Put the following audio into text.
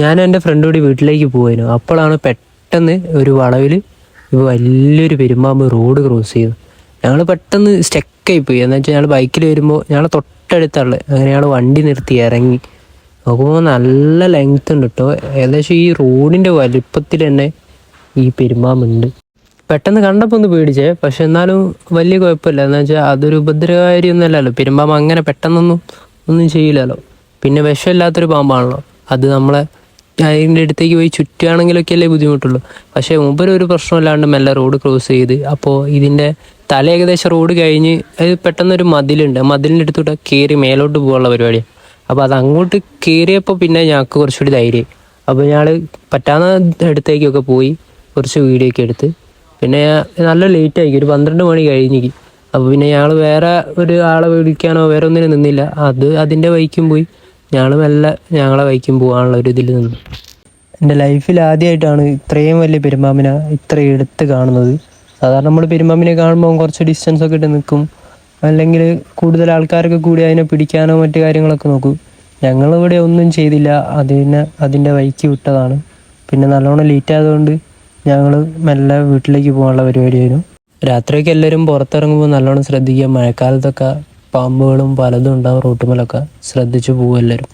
ഞാൻ എന്റെ ഫ്രണ്ട് കൂടി വീട്ടിലേക്ക് പോയിരുന്നു അപ്പോഴാണ് പെട്ടെന്ന് ഒരു വളവിൽ വലിയൊരു പെരുമ്പാമ്പ് റോഡ് ക്രോസ് ചെയ്തു. ഞങ്ങൾ പെട്ടെന്ന് സ്റ്റക്കായി പോയി. എന്ന് വെച്ചാൽ ഞങ്ങൾ ബൈക്കിൽ വരുമ്പോൾ ഞങ്ങൾ തൊട്ടടുത്തുള്ള അങ്ങനെ ഞങ്ങൾ വണ്ടി നിർത്തി ഇറങ്ങി. നോക്കുമ്പോൾ നല്ല ലെങ്ത് ഉണ്ട് കേട്ടോ ഏകദേശം ഈ റോഡിന്റെ വലിപ്പത്തിൽ തന്നെ ഈ പെരുമ്പാമ്പുണ്ട് പെട്ടെന്ന് കണ്ടപ്പോൾ ഒന്ന് പേടിച്ചേ. പക്ഷെ എന്നാലും വലിയ കുഴപ്പമില്ല. എന്ന് വെച്ചാൽ അതൊരു ഉപദ്രവകാരി അല്ലല്ലോ പെരുമ്പാമ്പ് അങ്ങനെ പെട്ടെന്നൊന്നും ഒന്നും ചെയ്യില്ലല്ലോ. പിന്നെ വിഷമില്ലാത്തൊരു പാമ്പാണല്ലോ. അത് നമ്മളെ അതിന്റെ അടുത്തേക്ക് പോയി ചുറ്റുകയാണെങ്കിലൊക്കെ അല്ലേ ബുദ്ധിമുട്ടുള്ളൂ. പക്ഷേ മുമ്പ് ഒരു പ്രശ്നമില്ലാണ്ട് മെല്ലെ റോഡ് ക്രോസ് ചെയ്ത് അപ്പോൾ ഇതിന്റെ തല ഏകദേശം റോഡ് കഴിഞ്ഞ് അത് പെട്ടെന്നൊരു മതിലുണ്ട്. മതിലിന്റെ അടുത്തൂടെ കയറി മേലോട്ട് പോകാനുള്ള പരിപാടിയാണ് അപ്പോൾ അത് അങ്ങോട്ട് കയറിയപ്പോൾ പിന്നെ ഞങ്ങൾക്ക് കുറച്ചുകൂടി ധൈര്യം. അപ്പോൾ ഞങ്ങൾ പറ്റാവുന്ന അടുത്തേക്കൊക്കെ പോയി കുറച്ച് വീഡിയോ ഒക്കെ എടുത്ത് പിന്നെ നല്ല ലേറ്റ് ആയി. ഒരു പന്ത്രണ്ട് മണി കഴിഞ്ഞിക്ക് അപ്പോൾ പിന്നെ ഞങ്ങൾ വേറെ ഒരു ആളെ വിളിക്കാനോ വേറെ ഒന്നിനും നിന്നില്ല. അത് അതിന്റെ വൈക്കും പോയി. ഞങ്ങൾ മെല്ലെ ഞങ്ങളെ വൈക്കും പോകാനുള്ള ഒരു ഇതിൽ നിന്ന്. എന്റെ ലൈഫിൽ ആദ്യമായിട്ടാണ് ഇത്രയും വലിയ പെരുമ്പാമ്പിനെ ഇത്ര എടുത്ത് കാണുന്നത്. സാധാരണ നമ്മൾ പെരുമ്പാമ്പിനെ കാണുമ്പോൾ കുറച്ച് ഡിസ്റ്റൻസ് ഒക്കെ ഇട്ട് നിൽക്കും അല്ലെങ്കിൽ കൂടുതൽ ആൾക്കാരൊക്കെ കൂടി അതിനെ പിടിക്കാനോ മറ്റു കാര്യങ്ങളൊക്കെ നോക്കും. ഞങ്ങളിവിടെ ഒന്നും ചെയ്തില്ല. അതിനെ അതിന്റെ വൈക്ക് വിട്ടതാണ്. പിന്നെ നല്ലോണം ലേറ്റ് ആയതുകൊണ്ട് ഞങ്ങൾ മെല്ലെ വീട്ടിലേക്ക് പോകാനുള്ള പരിപാടിയായിരുന്നു രാത്രിയൊക്കെ എല്ലാവരും പുറത്തിറങ്ങുമ്പോൾ നല്ലോണം ശ്രദ്ധിക്കുക. മഴക്കാലത്തൊക്കെ പാമ്പുകളും പലതും ഉണ്ടാവും റോട്ടുമലൊക്കെ. ശ്രദ്ധിച്ചു പോകും എല്ലാവരും.